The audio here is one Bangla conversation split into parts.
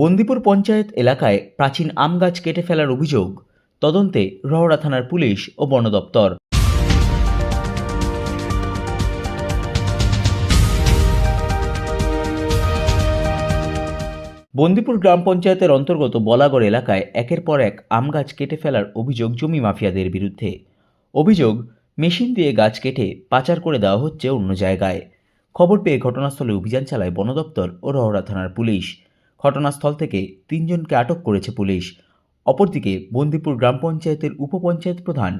বন্দিপুর পঞ্চায়েত এলাকায় প্রাচীন আম গাছ কেটে ফেলার অভিযোগ তদন্তে রহড়া থানার পুলিশ ও বন দপ্তর। বন্দিপুর গ্রাম পঞ্চায়েতের অন্তর্গত বলাগড় এলাকায় একের পর এক আম গাছ কেটে ফেলার অভিযোগ জমি মাফিয়াদের বিরুদ্ধে। অভিযোগ, মেশিন দিয়ে গাছ কেটে পাচার করে দেওয়া হচ্ছে অন্য জায়গায়। খবর পেয়ে ঘটনাস্থলে অভিযান চালায় বন দপ্তর ও রহড়া থানার পুলিশ। ঘটনাস্থল থেকে তিনজনকে আটক করেছে পুলিশ। অপরদিকে বন্দিপুর গ্রাম পঞ্চায়েতের উপপঞ্চায়েত প্রধান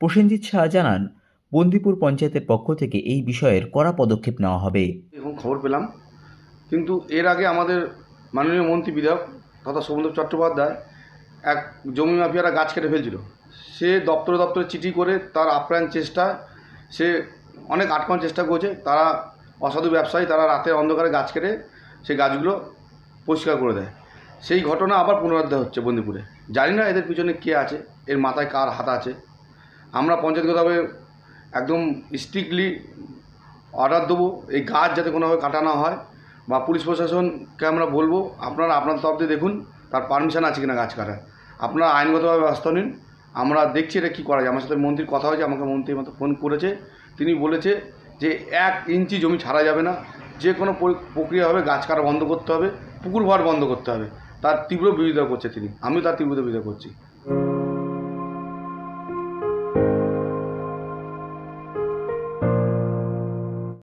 প্রসেনজিৎ শাহ জানান, বন্দিপুর পঞ্চায়েতের পক্ষ থেকে এই বিষয়ের কড়া পদক্ষেপ নেওয়া হবে। এখন খবর পেলাম। কিন্তু এর আগে আমাদের মাননীয় মন্ত্রী বিধায়ক তথা সৌমদেব চট্টোপাধ্যায় এক জমি মাফিয়ারা গাছ কেটে ফেলছিল। সে দপ্তরে দপ্তরে চিঠি করে তার আপ্রাণ চেষ্টা, সে অনেক আটকানোর চেষ্টা করেছে। তারা অসাধু ব্যবসায়ী, তারা রাতের অন্ধকারে গাছ কেটে সেই গাছগুলো পরিষ্কার করে দেয়। সেই ঘটনা আবার পুনরুদ্ধার হচ্ছে বন্দিপুরে। জানি না এদের পিছনে কে আছে, এর মাথায় কার হাত আছে। আমরা পঞ্চায়েতগতভাবে একদম স্ট্রিক্টলি অর্ডার দেবো, এই গাছ যাতে কোনোভাবে কাটা না হয় বা পুলিশ প্রশাসনকে আমরা বলব, আপনারা আপনার তরফ দিয়ে দেখুন, তার পারমিশন আছে কিনা গাছ কাটার। আপনারা আইনগতভাবে ব্যবস্থা নিন, আমরা দেখছি এটা কী করা যায়। আমার সাথে মন্ত্রীর কথা হয়েছে, আমাকে মন্ত্রী মতো ফোন করেছে, তিনি বলেছে যে এক ইঞ্চি জমি ছাড়া যাবে না, যে কোনো প্রক্রিয়া হবে গাছ কাটা বন্ধ করতে হবে। পুকুর ভর বন্ধ করতে হবে। তার তীব্র বিরোধিতা করছে তিনি। আমিও তার তীব্র বিরোধিতা করছি।